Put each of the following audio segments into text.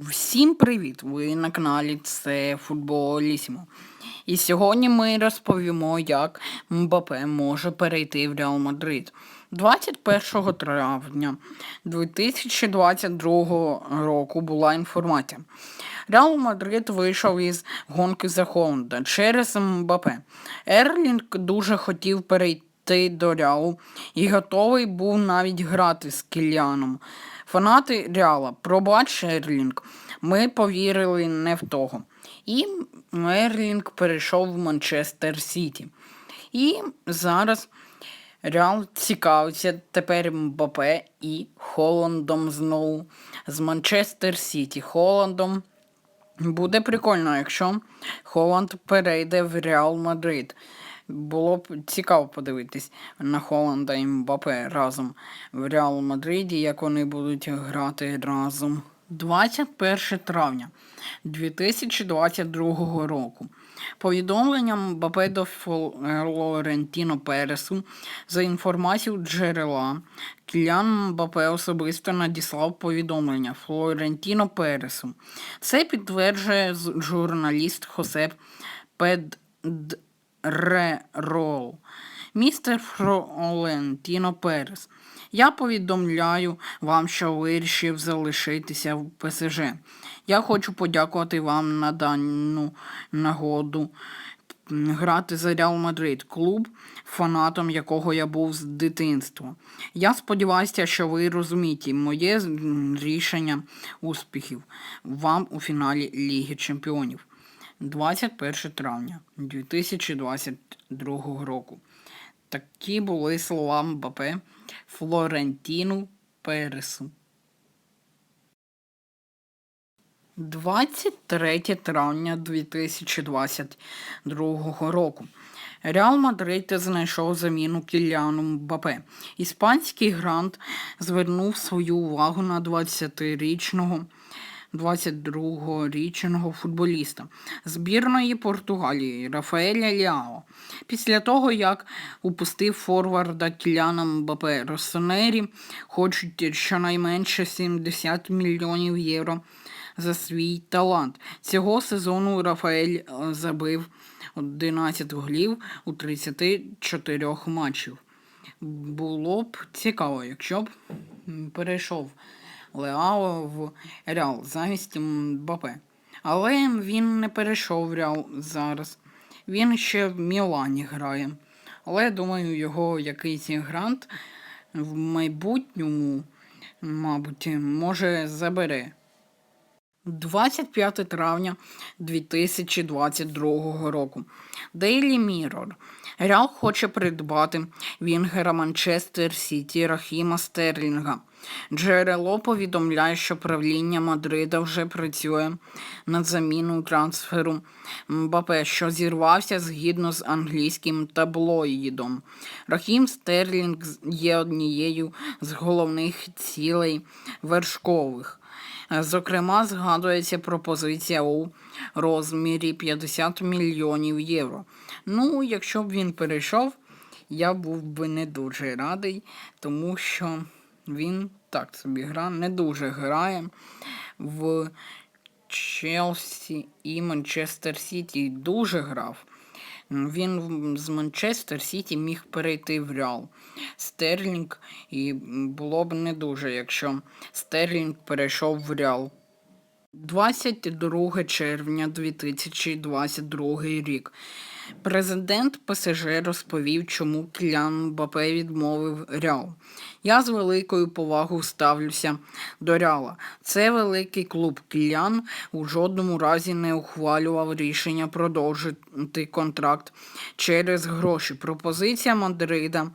Всім привіт! Ви на каналі це Футболісімо. І сьогодні ми розповімо, як Мбапе може перейти в Реал Мадрид. 21 травня 2022 року була інформація. Реал Мадрид вийшов із гонки за Холланда через Мбапе. Ерлінг дуже хотів перейти до Реалу і готовий був навіть грати з Кіліаном. Фанати Реала, пробач Ерлінг, ми повірили не в того. І Ерлінг перейшов в Манчестер Сіті. І зараз Реал цікавиться тепер Мбапе і Холландом знову з Манчестер Сіті. Холландом буде прикольно, якщо Холланд перейде в Реал Мадрид. Було б цікаво подивитись на Холланда і Мбапе разом в Реал Мадриді, як вони будуть грати разом. 21 травня 2022 року. Повідомлення Мбапе до Флорентіно Пересу за інформацією джерела Кілян Мбапе особисто надіслав повідомлення Флорентіно Пересу. Це підтверджує журналіст Хосеп Педрерол. Містер Флорентіно Перес. Я повідомляю вам, що вирішив залишитися в ПСЖ. Я хочу подякувати вам на дану нагоду грати за Реал Мадрид, клуб, фанатом якого я був з дитинства. Я сподіваюся, що ви розумієте моє рішення успіхів вам у фіналі Ліги Чемпіонів. 21 травня 2022 року. Такі були слова Мбапе Флорентіну Пересу. 23 травня 2022 року. Реал Мадрид знайшов заміну Кіліану Мбапе. Іспанський грант звернув свою увагу на 20-річного 22-річного футболіста збірної Португалії Рафаеля Ліао. Після того, як упустив форварда Кіляна Мбапе, Росонері хочуть щонайменше 70 мільйонів євро за свій талант. Цього сезону Рафаель е, забив 11 голів у 34 матчів. Було б цікаво, якщо б перейшов Леао в Реал замість Мбапе. Але він не перейшов в Реал зараз. Він ще в Мілані грає. Але думаю, його якийсь грант в майбутньому, мабуть, може забере. 25 травня 2022 року. Daily Mirror. Реал хоче придбати Вінгера Манчестер Сіті Рахіма Стерлінга. Джерело повідомляє, що правління Мадрида вже працює над заміною трансферу Мбапе, що зірвався згідно з англійським таблоїдом. Рахім Стерлінг є однією з головних цілей вершкових. Зокрема, згадується пропозиція у розмірі 50 мільйонів євро. Ну, якщо б він перейшов, я був би не дуже радий, тому що він так собі гра, не дуже грає в Челсі і Манчестер Сіті. Дуже грав. Він з Манчестер Сіті міг перейти в Реал. Стерлінг, і було б не дуже, якщо Стерлінг перейшов в Реал. 22 червня 2022 рік. Президент ПСЖ розповів, чому Кілян Мбапе відмовив Реал. Я з великою повагою ставлюся до Реала. Це великий клуб. Кілян у жодному разі не ухвалював рішення продовжити контракт через гроші. Пропозиція Мадрида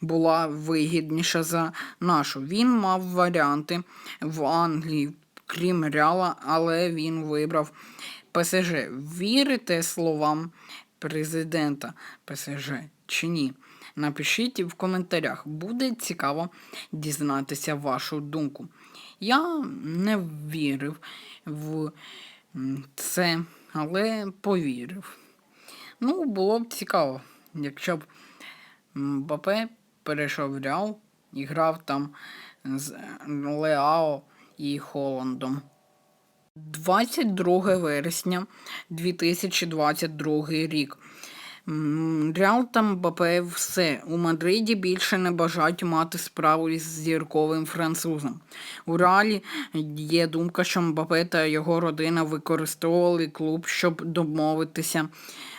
була вигідніша за нашу. Він мав варіанти в Англії крім Реала, але він вибрав ПСЖ. Вірите словам президента ПСЖ чи ні? Напишіть в коментарях. Буде цікаво дізнатися вашу думку. Я не вірив в це, але повірив. Ну, було б цікаво, якщо б Мбапе перейшов в Реал і грав там з Леао і Холландом. 22 вересня 2022 рік. Реал та Мбапе все. У Мадриді більше не бажають мати справу із зірковим французом. У Реалі є думка, що Мбапе та його родина використовували клуб, щоб домовитися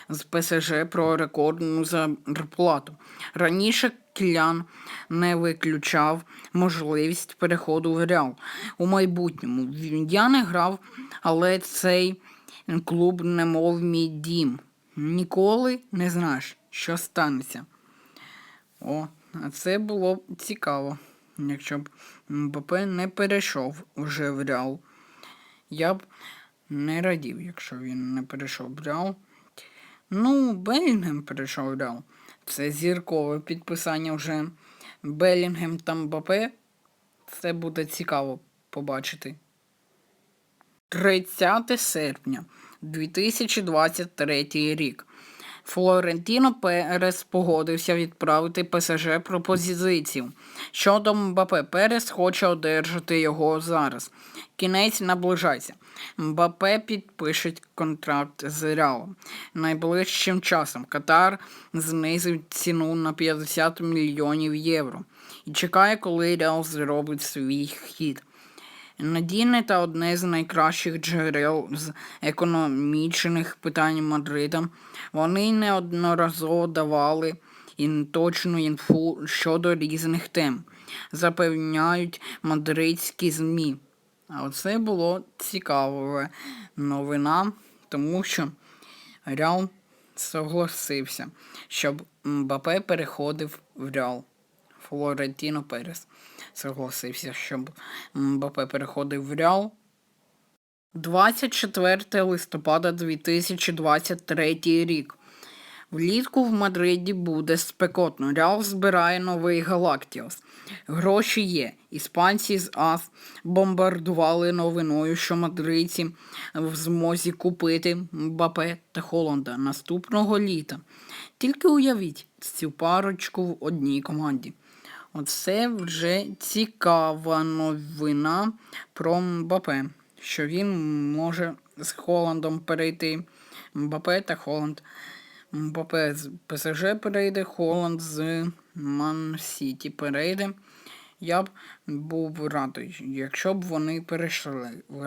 з ПСЖ про рекордну зарплату. Раніше Кілян не виключав можливість переходу в Реал у майбутньому. Я не грав, але цей клуб немов мій дім. Ніколи не знаєш, що станеться. О, а це було б цікаво, якщо б Мбапе не перейшов вже в Реал. Я б не радів, якщо він не перейшов в Реал. Ну, Белінгем перейшов в Реал. Це зіркове підписання вже Белінгем та Мбапе. Це буде цікаво побачити. 30 серпня 2023 рік. Флорентіно Перес погодився відправити ПСЖ пропозицію. Щодо Мбапе, Перес хоче одержати його зараз. Кінець наближається. Мбапе підпише контракт з Реалом. Найближчим часом Катар знизив ціну на 50 мільйонів євро і чекає, коли Реал зробить свій хід. Надійне та одне з найкращих джерел з економічних питань Мадрида. Вони неодноразово давали точну інфу щодо різних тем, запевняють мадридські ЗМІ. А оце було цікава новина, тому що Реал согласився, щоб Мбапе переходив в Реал. Флорентіно Перес согласився, щоб Мбапе переходив в Реал. 24 листопада 2023 рік. Влітку в Мадриді буде спекотно. Реал збирає новий Галактіос. Гроші є. Іспанці з АС бомбардували новиною, що мадридці в змозі купити Мбапе та Холланда наступного літа. Тільки уявіть цю парочку в одній команді. Оце вже цікава новина про Мбапе, що він може з Холландом перейти. Мбапе та Холланд. Мбапе з ПСЖ перейде, Холланд з Ман Сіті перейде. Я б був радий, якщо б вони перейшли в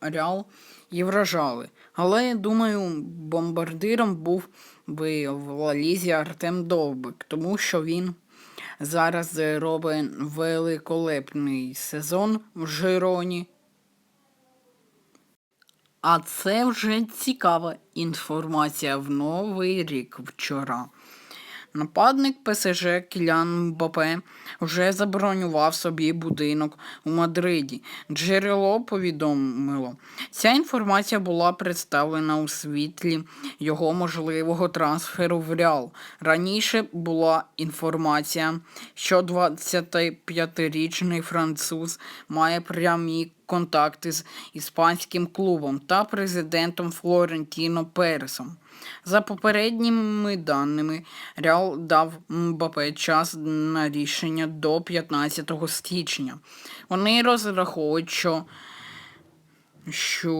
Реал і вражали. Але, думаю, бомбардиром був би в Лалізі Артем Довбик, тому що він зараз робить великолепний сезон в Жироні. А це вже цікава інформація в новий рік вчора. Нападник ПСЖ Кілян Мбапе вже забронював собі будинок у Мадриді. Джерело повідомило. Ця інформація була представлена у світлі його можливого трансферу в Реал. Раніше була інформація, що 25-річний француз має прямі контакти з іспанським клубом та президентом Флорентіно Пересом. За попередніми даними, Реал дав Мбапе час на рішення до 15 січня. Вони розраховують, що, що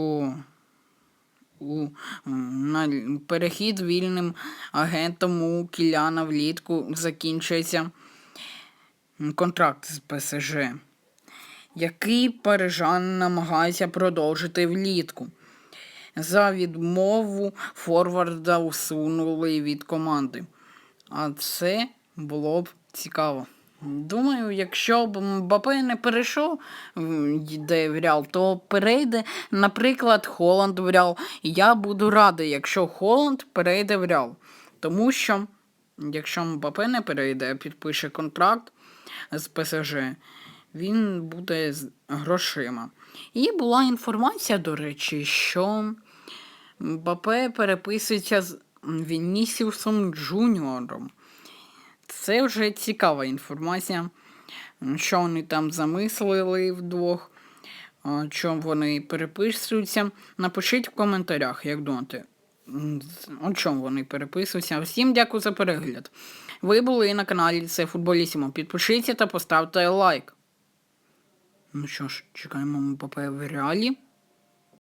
у, на перехід вільним агентом у Кіляна влітку закінчується контракт з ПСЖ, який парижан намагається продовжити влітку. За відмову Форварда усунули від команди. А це було б цікаво. Думаю, якщо б Мбапе не перейшов йде в Реал, то перейде, наприклад, Холланд в Реал. Я буду радий, якщо Холланд перейде в Реал. Тому що, якщо Мбапе не перейде, підпише контракт з ПСЖ, він буде грошима. І була інформація, до речі, що Мбапе переписується з Вінісіусом Джуніором. Це вже цікава інформація, що вони там замислили вдвох, чому вони переписуються. Напишіть в коментарях, як думаєте, о чому вони переписуються. Всім дякую за перегляд. Ви були на каналі Це Футболісімо. Підпишіться та поставте лайк. Ну що ж, чекаємо Мбапе в реалі.